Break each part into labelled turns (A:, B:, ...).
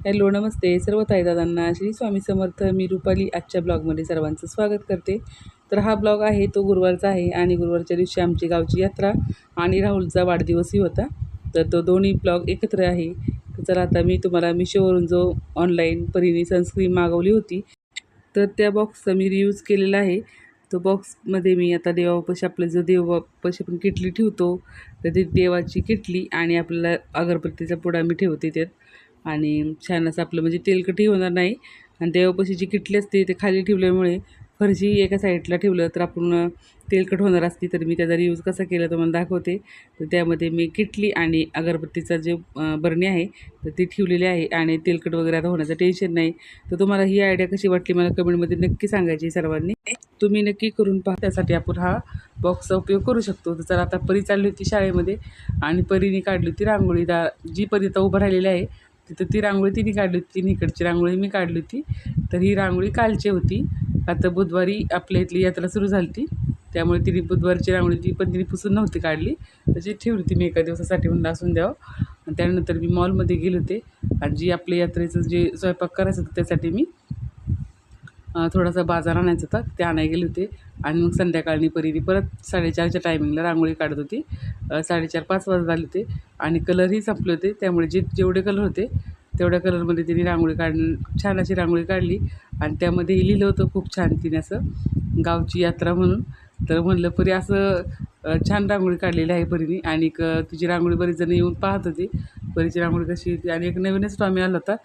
A: Hello नमस्ते. सर्व ताईदादांना श्री स्वामी समर्थ मी रुपाली आजच्या ब्लॉगमध्ये सर्वांचं स्वागत करते. तर हा ब्लॉग आहे तो गुरुवारचा आहे आणि गुरुवारच्या दिवशी आमची गावची यात्रा आणि राहुलचा वाढदिवसही होता. तर तो दोन्ही ब्लॉग एकत्र आहे. तर चला आता मी तुम्हाला मिशोवरून जो ऑनलाईन परीने सनस्क्रीन मागवली होती तर त्या बॉक्सचा मी रियूज केलेला आहे. तो बॉक्समध्ये मी आता देवापाशी आपलं जो देवापाशी आपण किटली ठेवतो तर ती देवाची किटली आणि आपल्याला अगरबत्तीचा पुडा मी ठेवते त्यात. आणि छान असं आपलं म्हणजे तेलकटही होणार नाही. आणि देवापाशी जी किटली असते ते खाली ठेवल्यामुळे फरशी एका साईडला ठेवलं तर आपण तेलकट होणार असती. तर मी त्याचा यूज कसा केला मला दाखवते. तर त्यामध्ये मी किटली आणि अगरबत्तीचा जे बरणी आहे तर ती ठेवलेली आहे. आणि तेलकट वगैरे आता होण्याचं टेन्शन नाही. तर तुम्हाला ही आयडिया कशी वाटली मला कमेंटमध्ये नक्की सांगायची सर्वांनी. तुम्ही नक्की करून पहा. त्यासाठी आपण हा बॉक्सचा उपयोग करू शकतो. तर चला आता परी चालली होती शाळेमध्ये आणि परीने काढली होती रांगोळी. दा जी परी आता उभं राहिलेली आहे तिथं ती रांगोळी तिने काढली होती तिने इकडची रांगोळी मी काढली होती. तर ही रांगोळी कालची होती. आता बुधवारी आपल्या इथली यात्रा सुरू झाली होती त्यामुळे तिने बुधवारची रांगोळी ती पण तिने पुसून नव्हती काढली. तशी ठेवली होती मी एका दिवसासाठी म्हणून असून द्यावं. आणि त्यानंतर मी मॉलमध्ये गेले होते. आणि जी आपल्या यात्रेचं जे स्वयंपाक करायचं होतं त्यासाठी मी थोडासा बाजार आणायचा होता ते आणायला गेले होते. आणि मग संध्याकाळनी परीने परत साडेचारच्या टायमिंगला रांगोळी काढत होती. साडेचार पाच वाजता आले होते. आणि कलरही संपले होते त्यामुळे जे जेवढे कलर होते तेवढ्या कलरमध्ये तिने रांगोळी काढ छान अशी रांगोळी काढली. आणि त्यामध्ये लिहिलं होतं खूप छान तिने असं गावची यात्रा म्हणून. तर म्हणलं परी असं छान रांगोळी काढलेली आहे परीने. आणि एक, तिची रांगोळी बरेच जण येऊन पाहत होती. परीची रांगोळी कशी होती आणि एक नवीनच टॉमी आला होता.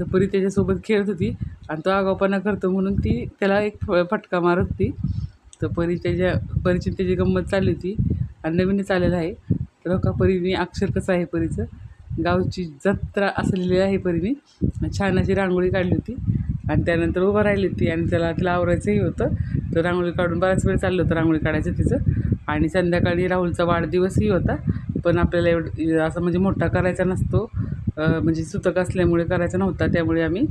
A: तर परी त्याच्यासोबत खेळत होती आणि तो आगाऊपणा करतो म्हणून ती त्याला एक फ- फटका मारत होती. तर परी त्याच्या परीची त्याची गंमत चालली होती आणि नवीनच आलेलं आहे. तर हो का परीने अक्षर कसं आहे परीचं? गावची जत्रा असलेली आहे परीने छान अशी रांगोळी काढली होती. आणि त्यानंतर उभं राहिली होती आणि त्याला तिला आवरायचंही होतं. तर रांगोळी काढून बराच वेळ चाललं होतं रांगोळी काढायचं तिचं. आणि संध्याकाळी राहुलचा वाढदिवसही होता. पण आपल्याला एवढं असा म्हणजे मोठा करायचा नसतो. म्हणजे सुतक असल्यामुळे करायचा नव्हता त्यामुळे आम्ही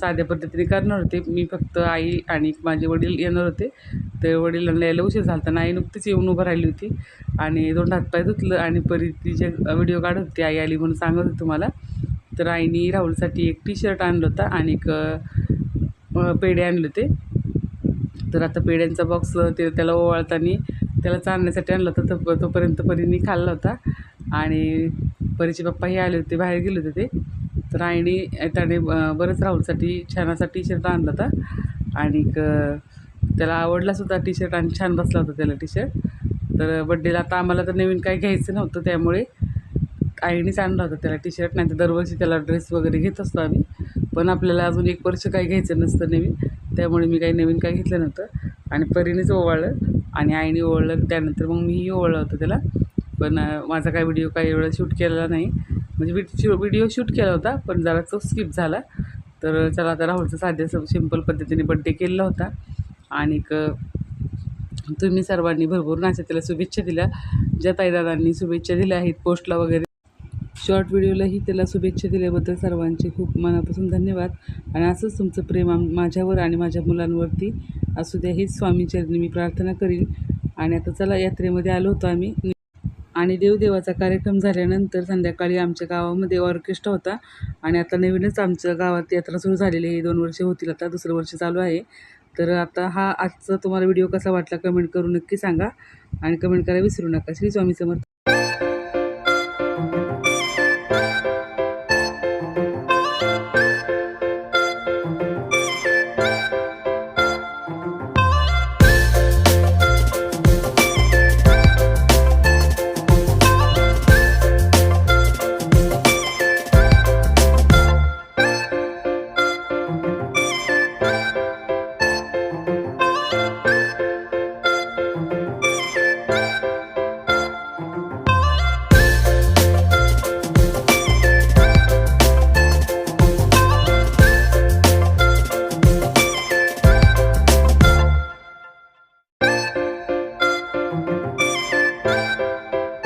A: साध्या पद्धतीने करणार होते. मी फक्त आई आणि माझे वडील येणार होते. ते वडिलांना यायला उशीर झाला होता आई नुकतीच येऊन उभं राहिली होती. आणि दोन हातपाय धुतलं आणि परी तिचे व्हिडिओ काढत होती आई आली म्हणून सांगत होती तुम्हाला. तर आईने राहुलसाठी एक टी शर्ट आणलं होता आणि एक पेढे आणले होते. तर आता पेढ्यांचा बॉक्स ते त्याला ओवाळताना त्याला चालण्यासाठी आणलं होतं तर तोपर्यंत परीने खाल्ला होता. आणि परीचे पप्पाही आले होते बाहेर गेले होते ते. तर आईने त्याने बरंच राहुलसाठी छान असा टी शर्ट आणला होता. आणि त्याला आवडलासुद्धा टी शर्ट आणि छान बसला होता त्याला टी शर्ट तर बड्डेला आता आम्हाला तर नवीन काही घ्यायचं नव्हतं त्यामुळे आईनेच आणला होता त्याला टी शर्ट नाही तर दरवर्षी त्याला ड्रेस वगैरे घेत असतो आम्ही. पण आपल्याला अजून एक वर्ष काही घ्यायचं नसतं नवीन. त्यामुळे मी काही नवीन काही घेतलं नव्हतं. आणि परीनेच ओवाळलं. आणि आईने ओळलं त्यानंतर मग मीही ओळलं होतं त्याला. पण माझा काही व्हिडिओ काही एवढा शूट केलेला नाही. म्हणजे व्हिडिओ व्हिडिओ शूट केला होता पण जरा तो स्किप झाला. तर चला आता राहुलचा साध्या सिंपल पद्धतीने बड्डे केलेला होता. आणि तुम्ही सर्वांनी भरपूर नाश्या त्याला शुभेच्छा दिल्या. ज्या ताईदादांनी शुभेच्छा दिल्या आहेत पोस्टला वगैरे शॉर्ट व्हिडिओलाही त्याला शुभेच्छा दिल्याबद्दल सर्वांचे खूप मनापासून धन्यवाद. आणि असंच तुमचं प्रेम आम- माझ्यावर आणि माझ्या मुलांवरती असू द्या हीच स्वामीचरणी मी प्रार्थना करीन. आणि आता चला यात्रेमध्ये आलो होतो आम्ही. आणि देवदेवाचा कार्यक्रम झाल्यानंतर संध्याकाळी आमच्या गावामध्ये ऑर्केस्ट्रा होता. आणि आता नवीनच आमच्या गावात यात्रा सुरू झालेली आहे. दोन वर्षे होतील आता दुसरं वर्ष चालू आहे. तर आता हा आजचा तुम्हाला व्हिडिओ कसा वाटला कमेंट करून नक्की सांगा. आणि कमेंट करायला विसरू नका. श्री स्वामी समर्थ